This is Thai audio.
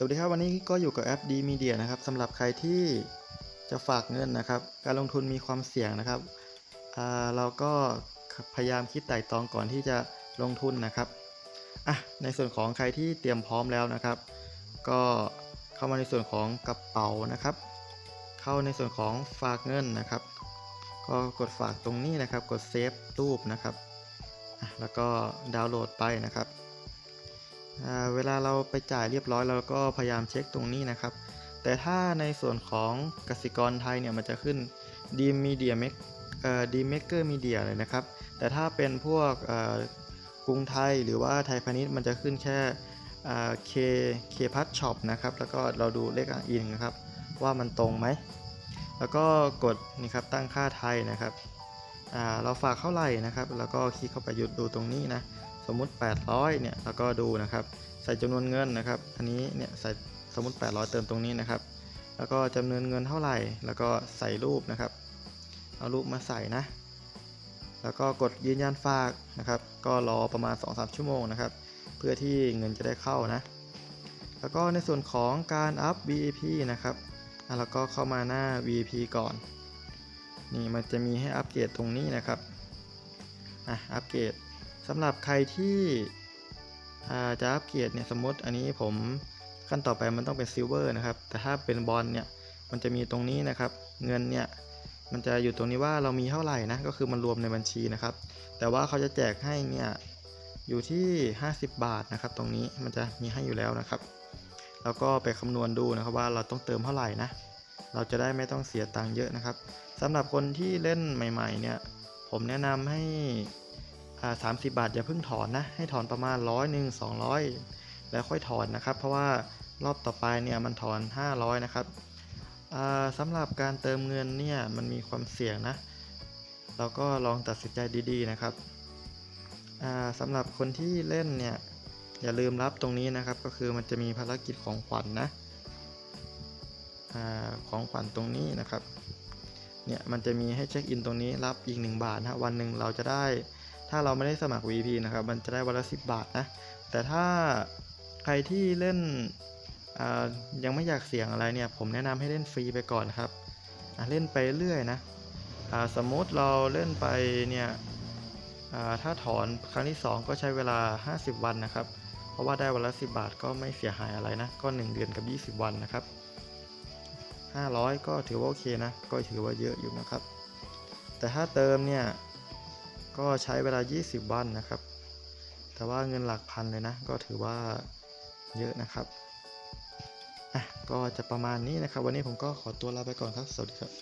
สวัสดีครับวันนี้ก็อยู่กับแอป D Media นะครับสำหรับใครที่จะฝากเงินนะครับ การลงทุนมีความเสี่ยงนะครับเราก็พยายามคิดไตร่ตรองก่อนที่จะลงทุนนะครับอะในส่วนของใครที่เตรียมพร้อมแล้วนะครับ ก็เข้ามาในส่วนของกระเป๋านะครับ เข้าในส่วนของฝากเงินนะครับ ก็กดฝากตรงนี้นะครับ กดเซฟรูปนะครับแล้วก็ดาวน์โหลดไปนะครับ เวลาเราไปจ่ายเรียบร้อยเราก็พยายามเช็คตรงนี้นะครับ แต่ถ้าในส่วนของกสิกรไทยเนี่ยมันจะขึ้น d m Media Mac เอ่อ d Maker Media เลยนะครับ แต่ถ้าเป็นพวกกรุงไทยหรือว่าไทยพาณิชย์มันจะขึ้นแค่อ่า K K พัทช็อปนะครับ แล้วก็เราดูเลขอ้างอิงนะครับ ว่ามันตรงไหม แล้วก็กดนี่ครับตั้งค่าไทยนะครับเราฝากเท่าไหร่นะครับ แล้วก็คลิกเข้าไปหยุดดูตรงนี้นะ สมมุติ 800เนี่ยแล้วก็ดูนะครับ ใส่จำนวนเงินนะครับ อันนี้เนี่ยใส่สมมุติ 800 เติมตรงนี้นะครับ แล้วก็จำนวนเงินเท่าไหร่ แล้วก็ใส่รูปนะครับ เอารูปมาใส่นะ แล้วก็กดยืนยันฝากนะครับ ก็รอประมาณ 2-3 ชั่วโมงนะครับ เพื่อที่เงินจะได้เข้านะ แล้วก็ในส่วนของการอัพ VIP นะครับอะแล้วก็เข้ามาหน้า VIP ก่อน นี่มันจะมีให้อัปเกรดตรงนี้นะครับ อะ อัปเกรด สำหรับใครที่อ่าจะอัปเกรดเนี่ยสมมติอันนี้ผมขั้นต่อไปมันต้องเป็นซิลเวอร์นะครับ แต่ถ้าเป็นบอลเนี่ยมันจะมีตรงนี้นะครับ เงินเนี่ยมันจะอยู่ตรงนี้ว่าเรามีเท่าไหร่นะก็คือมันรวมในบัญชีนะครับ แต่ว่าเขาจะแจกให้เนี่ยอยู่ที่ 50 บาทนะครับ ตรงนี้มันจะมีให้อยู่แล้วนะครับ แล้วก็ไปคำนวณดูนะครับว่าเราต้องเติมเท่าไหร่นะเราจะได้ไม่ต้องเสียตังค์เยอะนะครับสำหรับคนที่เล่นใหม่ ๆ เนี่ยผมแนะนำให้ สามสิบบาทอย่าเพิ่งถอนนะ ให้ถอนประมาณร้อยหนึ่งสองร้อยแล้วค่อยถอนนะครับ เพราะว่ารอบต่อไปเนี่ยมันถอน 500 นะครับสำหรับการเติมเงินเนี่ยมันมีความเสี่ยงนะ เราก็ลองตัดสินใจดีๆนะครับสำหรับคนที่เล่นเนี่ยอย่าลืมรับตรงนี้นะครับ ก็คือมันจะมีภารกิจของขวัญนนะอของขวัญตรงนี้นะครับ เนี่ยมันจะมีให้เช็คอินตรงนี้รับอีก 1 บาทนะวันหนึ่งเราจะได้ ถ้าเราไม่ได้สมัคร VP นะครับ มันจะได้วันละ 10 บาทนะ แต่ถ้าใครที่เล่นยังไม่อยากเสี่ยงอะไรเนี่ย ผมแนะนำให้เล่นฟรีไปก่อนครับ เล่นไปเรื่อยนะสมมติเราเล่นไปเนี่ยถ้าถอนครั้งที่ 2 ก็ใช้เวลา 50 วันนะครับ เพราะว่าได้วันละ 10 บาทก็ไม่เสียหายอะไรนะ ก็ 1 เดือนกับ 20 วันนะครับ 500 ก็ถือว่าโอเคนะ ก็ถือว่าเยอะอยู่นะครับ แต่ถ้าเติมเนี่ย ก็ใช้เวลา 20 วันนะครับ แต่ว่าเงินหลักพันเลยนะ ก็ถือว่าเยอะนะครับอะก็จะประมาณนี้นะครับ วันนี้ผมก็ขอตัวลาไปก่อนครับ สวัสดีครับ